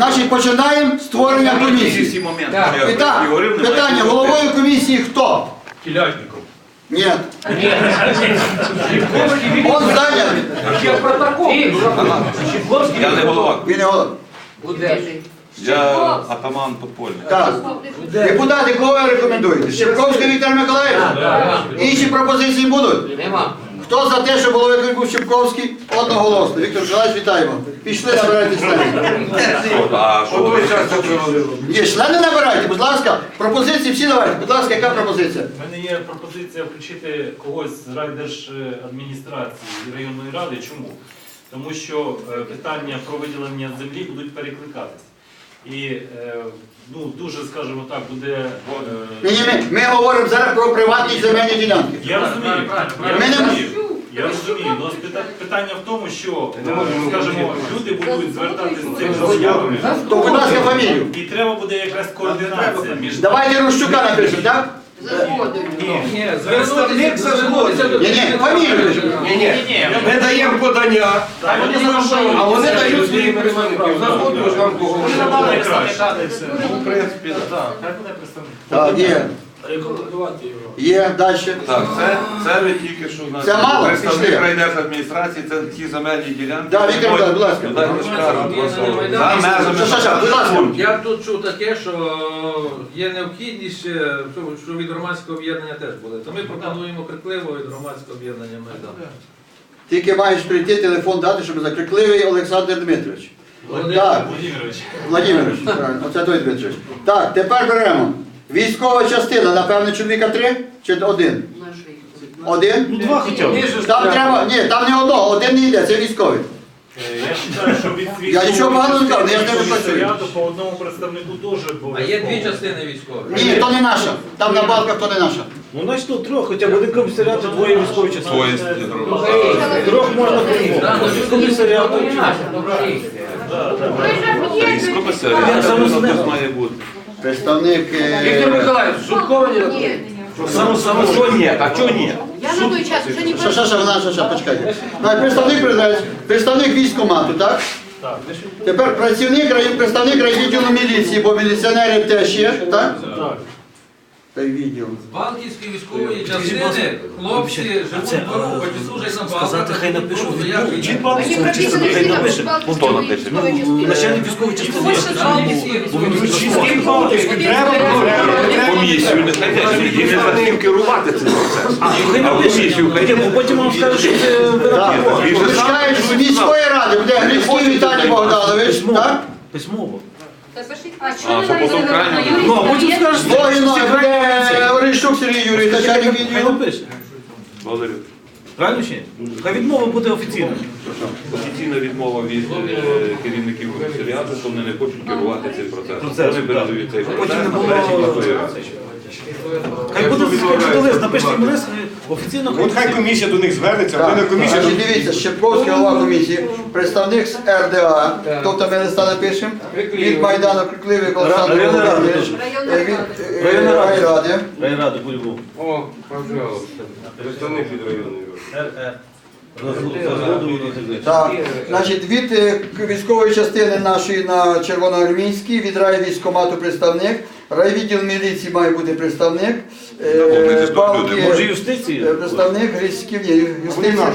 Значить, починаємо створення комісії. всі моменти. Так. що я І так, говорив, немає питання, головою комісії хто? Телятников. Ні. Он зайнятий. Ще протокол. Я не голова. Він не голова. Буде. Я атаман подпольний. Так. Депутати, кого ви рекомендуєте? Щепковський Віктор Миколаївич? Інші пропозиції будуть? Нема. Хто за те, щоб головою був Щепковський? Одноголосно. Віктор Миколаївич, вітаємо. Пішли, набирайте членів. Є, члени набирайте, будь ласка. Пропозиції всі давайте. Будь ласка, яка пропозиція? У мене є пропозиція включити когось з райдержадміністрації і районної ради. Чому? Тому що е, питання про виділення землі будуть перекликатись. І е, ну, дуже, скажімо так, буде. Ні, е, ні, ми, ми говоримо зараз про приватні земельні ділянки. Я розумію, я Ми не- розумію, я розумію, але пита- питання в тому, що, е, скажімо, люди будуть звертатися з цими заявами, То, будь ласка, фамілію. і треба буде якась координація між Давайте Рущука напишемо, так? Ні, представник за. Ні, ні, фамілію пишемо. Ні, ні, ми даємо подання, а вони дають свої представників. За згодою ж вам поговоримо. найкраще. Ну, в принципі, так. Хай буде представник. Так, є. Далі. Так, це, це ви тільки що на Це мало? представник Пішли. райдержадміністрації, це ті земельні ділянки. Да, Віктор будь ласка. Ну, дайте скажу, два слова. За межами. Що, що, що, будь ласка. Я тут чув таке, що є необхідність, е, що- що від громадського об'єднання теж буде. То ми пропонуємо крикливо від громадського об'єднання Майдан. Тільки маєш прийти, телефон дати, щоб закрикливий Олександр Дмитрович. Так, Володимирович. Владимирович, правильно, оце той Дмитрович. Так, тепер беремо. Військова частина, напевно, чоловіка три чи один? Один? Ну, два хоча б. Там треба, ні, там не одного, один не йде, це військовий. Е, Я вважаю, що від Я нічого поганого не кажу, я з ними працюю. ряду по одному представнику теж було. А є дві частини військових. Ні, то не наша. Там на балках то не наша. Ну, значить, тут трьох, хоча б один комісаріат, двоє військові частини. Твої Трьох можна приймати. Ну, Комісаріат. Військомісаріат, це має бути. Представник. е, Віктор Миколаївич, Зубкова не Ні, Саме само, що ні, а чого ні? я на той час вже не Що, що, що, вона, що, що, почекайте. Представник президент, представник військкомату, так? Так. Тепер працівник, рай- представник райвідділу міліції, бо міліціонерів теж є, так? Так. Райвідділ. З Балтійської військової частини хлопці живуть в Борухові, служать на Балтах. Сказати, хай напишуть. Ну, Чи Мені бабуся хай що напише. Хто напише? Начальник військової частини. Не. Комісію, не хай і не за ним керувати цим процесом. А напише. комісію хай Бо потім вам скажуть, що це ви сам Почекаєш з міської ради, буде Грицький Віталій Богданович, письмово. так? Письмово. А А, що потім крайньо. Ну, а потім скажеш, Логіно, начальник хай відділу. напише. Благодарю. Правильно чи ні? Хай відмова буде офіційна. Офіційна відмова від е, керівників комісаріату, що вони не хочуть керувати цим процесом. Вони передають цей Потім процес не на було-. Хай буде хай буде лист, напишіть їм лист, офіційно. От хай комісія до них звернеться, а Так, вони на комісію. значить, дивіться, Щепковський голова комісії, представник з РДА, тобто ми листа напишемо, від Майдану Крикливий Олександр Районна рада Володимирович, е, від е, Районна рада. райради. Райради по-любому. О, пожалуйста. Представник від районної ради. РР. Розгоду так значить, від е, військової частини нашої на Червоноармійській, від райвійськомату представник, райвідділ міліції має бути представник, вони е, балки, Може юстиції? е, представник грецьків, ні, юстиція,